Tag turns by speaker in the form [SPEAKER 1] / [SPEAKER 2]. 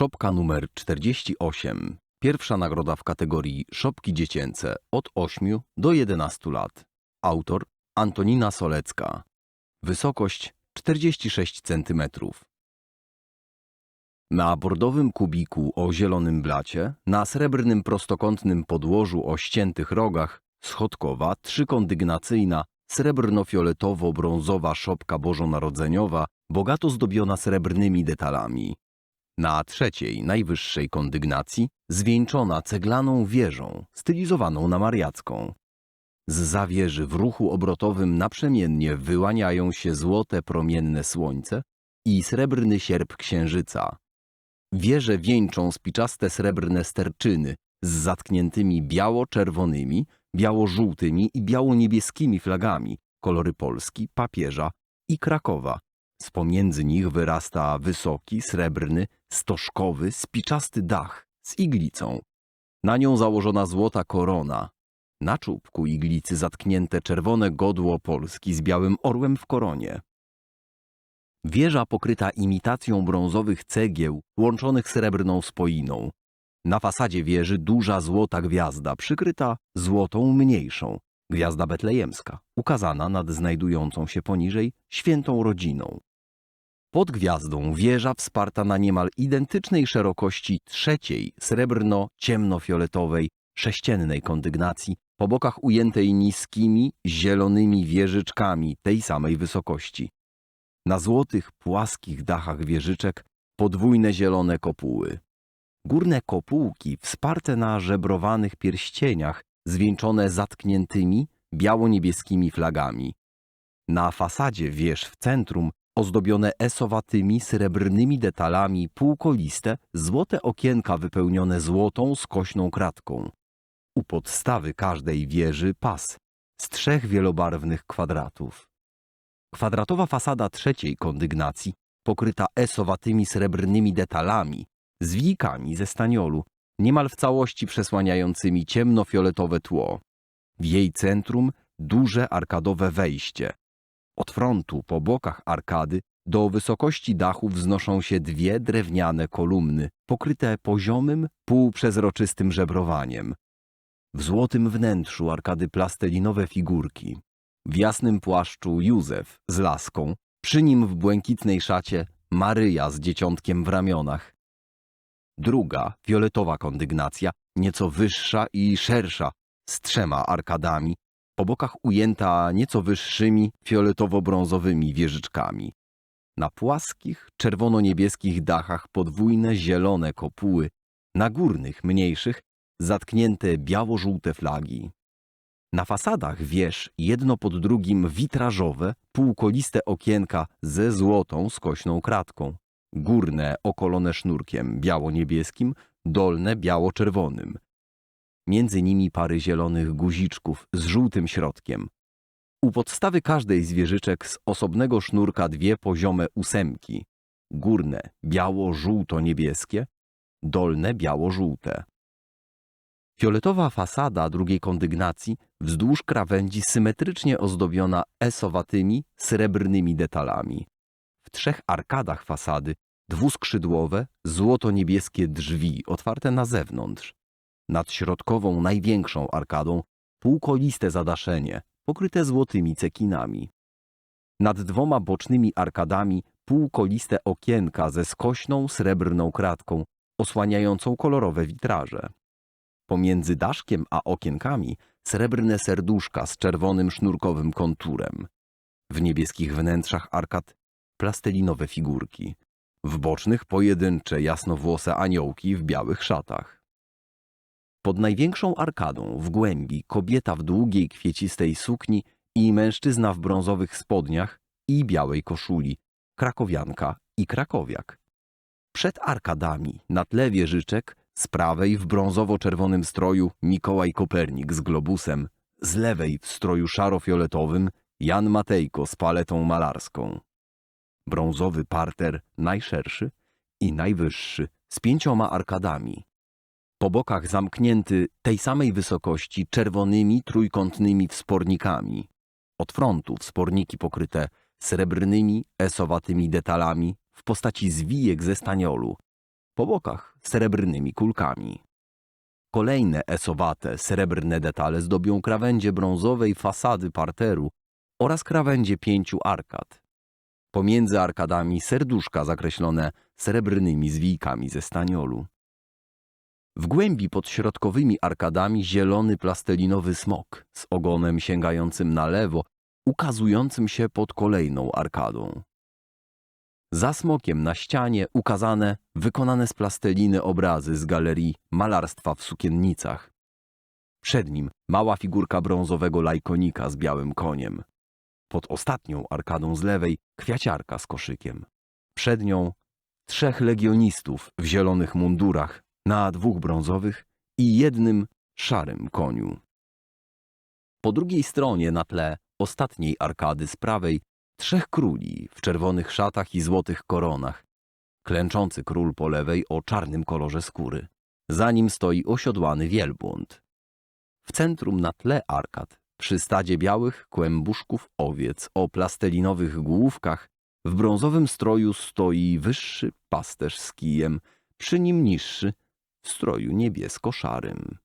[SPEAKER 1] Szopka numer 48. Pierwsza nagroda w kategorii Szopki dziecięce od 8 do 11 lat. Autor Antonina Solecka. Wysokość 46 cm. Na bordowym kubiku o zielonym blacie, na srebrnym prostokątnym podłożu o ściętych rogach, schodkowa, trzykondygnacyjna, srebrno-fioletowo-brązowa szopka bożonarodzeniowa, bogato zdobiona srebrnymi detalami. Na trzeciej, najwyższej kondygnacji, zwieńczona ceglaną wieżą, stylizowaną na mariacką. Z zawieży w ruchu obrotowym naprzemiennie wyłaniają się złote promienne słońce i srebrny sierp księżyca. Wieże wieńczą spiczaste srebrne sterczyny z zatkniętymi biało-czerwonymi, biało-żółtymi i biało-niebieskimi flagami, kolory Polski, papieża i Krakowa. Z pomiędzy nich wyrasta wysoki, srebrny, stożkowy, spiczasty dach z iglicą. Na nią założona złota korona. Na czubku iglicy zatknięte czerwone godło Polski z białym orłem w koronie. Wieża pokryta imitacją brązowych cegieł łączonych srebrną spoiną. Na fasadzie wieży duża złota gwiazda przykryta złotą mniejszą, gwiazda betlejemska, ukazana nad znajdującą się poniżej świętą rodziną. Pod gwiazdą wieża wsparta na niemal identycznej szerokości trzeciej srebrno-ciemnofioletowej sześciennej kondygnacji, po bokach ujętej niskimi, zielonymi wieżyczkami tej samej wysokości. Na złotych, płaskich dachach wieżyczek podwójne zielone kopuły. Górne kopułki wsparte na żebrowanych pierścieniach, zwieńczone zatkniętymi, biało-niebieskimi flagami. Na fasadzie wież w centrum ozdobione esowatymi, srebrnymi detalami półkoliste, złote okienka wypełnione złotą, skośną kratką. U podstawy każdej wieży pas z trzech wielobarwnych kwadratów. Kwadratowa fasada trzeciej kondygnacji, pokryta esowatymi srebrnymi detalami, z wijkami ze staniolu, niemal w całości przesłaniającymi ciemnofioletowe tło. W jej centrum duże arkadowe wejście. Od frontu po bokach arkady do wysokości dachu wznoszą się dwie drewniane kolumny, pokryte poziomym, półprzezroczystym żebrowaniem. W złotym wnętrzu arkady plastelinowe figurki. W jasnym płaszczu Józef z laską, przy nim w błękitnej szacie Maryja z dzieciątkiem w ramionach. Druga, fioletowa kondygnacja, nieco wyższa i szersza, z trzema arkadami, po bokach ujęta nieco wyższymi, fioletowo-brązowymi wieżyczkami. Na płaskich, czerwono-niebieskich dachach podwójne zielone kopuły, na górnych, mniejszych, zatknięte biało-żółte flagi. Na fasadach wież jedno pod drugim witrażowe, półkoliste okienka ze złotą skośną kratką. Górne okolone sznurkiem biało-niebieskim, dolne biało-czerwonym. Między nimi pary zielonych guziczków z żółtym środkiem. U podstawy każdej z wieżyczek z osobnego sznurka dwie poziome ósemki. Górne biało-żółto-niebieskie, dolne biało-żółte. Fioletowa fasada drugiej kondygnacji wzdłuż krawędzi symetrycznie ozdobiona esowatymi, srebrnymi detalami. W trzech arkadach fasady dwuskrzydłowe, złoto-niebieskie drzwi otwarte na zewnątrz. Nad środkową, największą arkadą półkoliste zadaszenie pokryte złotymi cekinami. Nad dwoma bocznymi arkadami półkoliste okienka ze skośną, srebrną kratką osłaniającą kolorowe witraże. Pomiędzy daszkiem a okienkami srebrne serduszka z czerwonym sznurkowym konturem. W niebieskich wnętrzach arkad plastelinowe figurki. W bocznych pojedyncze jasnowłose aniołki w białych szatach. Pod największą arkadą w głębi kobieta w długiej kwiecistej sukni i mężczyzna w brązowych spodniach i białej koszuli, krakowianka i krakowiak. Przed arkadami na tle wieżyczek z prawej w brązowo-czerwonym stroju Mikołaj Kopernik z globusem, z lewej w stroju szaro-fioletowym Jan Matejko z paletą malarską. Brązowy parter najszerszy i najwyższy z pięcioma arkadami. Po bokach zamknięty tej samej wysokości czerwonymi trójkątnymi wspornikami. Od frontu wsporniki pokryte srebrnymi, esowatymi detalami w postaci zwijek ze staniolu, po bokach srebrnymi kulkami. Kolejne esowate, srebrne detale zdobią krawędzie brązowej fasady parteru oraz krawędzie pięciu arkad. Pomiędzy arkadami serduszka zakreślone srebrnymi zwijkami ze staniolu. W głębi pod środkowymi arkadami zielony plastelinowy smok z ogonem sięgającym na lewo, ukazującym się pod kolejną arkadą. Za smokiem na ścianie ukazane, wykonane z plasteliny obrazy z galerii malarstwa w sukiennicach. Przed nim mała figurka brązowego lajkonika z białym koniem. Pod ostatnią arkadą z lewej kwiaciarka z koszykiem. Przed nią trzech legionistów w zielonych mundurach na dwóch brązowych i jednym szarym koniu. Po drugiej stronie na tle ostatniej arkady z prawej trzech króli w czerwonych szatach i złotych koronach. Klęczący król po lewej o czarnym kolorze skóry. Za nim stoi osiodłany wielbłąd. W centrum na tle arkad, przy stadzie białych kłębuszków owiec o plastelinowych główkach, w brązowym stroju stoi wyższy pasterz z kijem, przy nim niższy w stroju niebiesko-szarym.